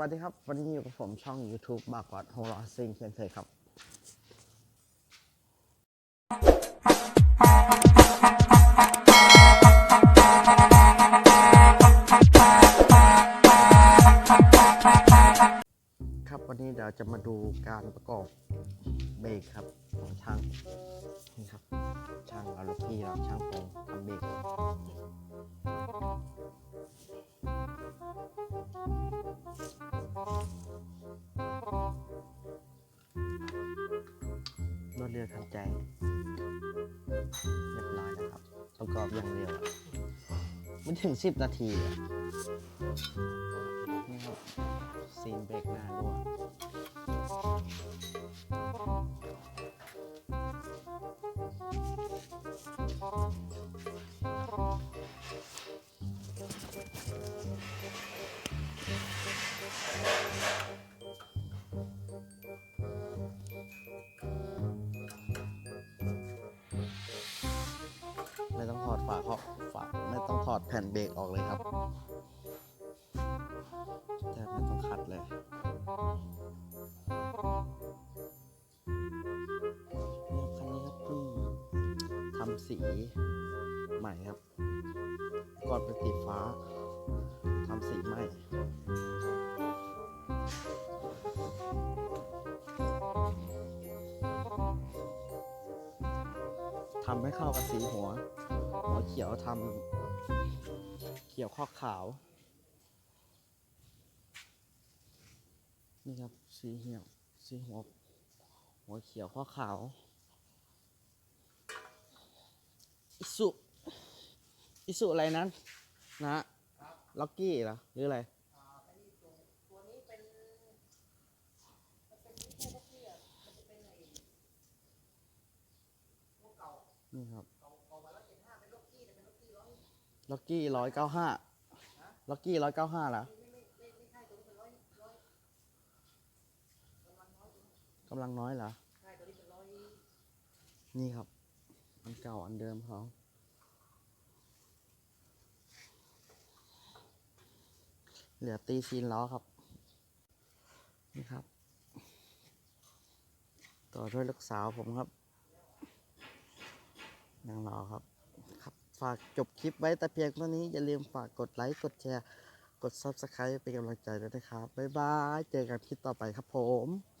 วัสดีครับ วันนี้อยู่กับผมช่อง YouTube บากอดโฮลอซิงเช่นเคยครับ ครับวันนี้เดี๋ยวจะมาดูการประกอบเบรกครับของช่างนี่ครับช่างเอาลูกพี่เราช่างคงทำเบรก รวดเร็วทันใจเรียบร้อยนะครับ ประกอบอย่างเร็วไม่ถึง 10 นาทีอะนี่ครับซีนเบรกหน้าด้วย แผ่นเบรกออกเลยครับแทบไม่ต้องคัดเลยเนี่ยคันนี้ครับเพิ่งทำสีใหม่ครับ ก่อนเป็นสีฟ้าทำสีใหม่ทำให้เข้ากับสีหัว หัวเขียวทำเขียวข้อขาว นี่ครับสีเหี่ยวสีหัวหัวเขียวข้อขาวอิสุอิสุอะไรนั้น นะล็อกกี้เหรอหรืออะไรนี่ครับ ล็อกกี้ร้อยเก้าห้าล็อกกี้ร้อยเก้าห้าเหรอกำลังน้อยเหรอ นี่ครับ อันเก่าอันเดิมเขาเหลือตีซีนล้อครับ นี่ครับ ต่อด้วยลูกสาวผมครับนางรอครับ ครับ ฝากจบคลิปไว้แต่เพียงเท่านี้ อย่าลืมฝากกดไลค์ กดแชร์ กด Subscribe เป็นกำลังใจด้วยนะครับ บ๊ายบาย เจอกันคลิปต่อไปครับผม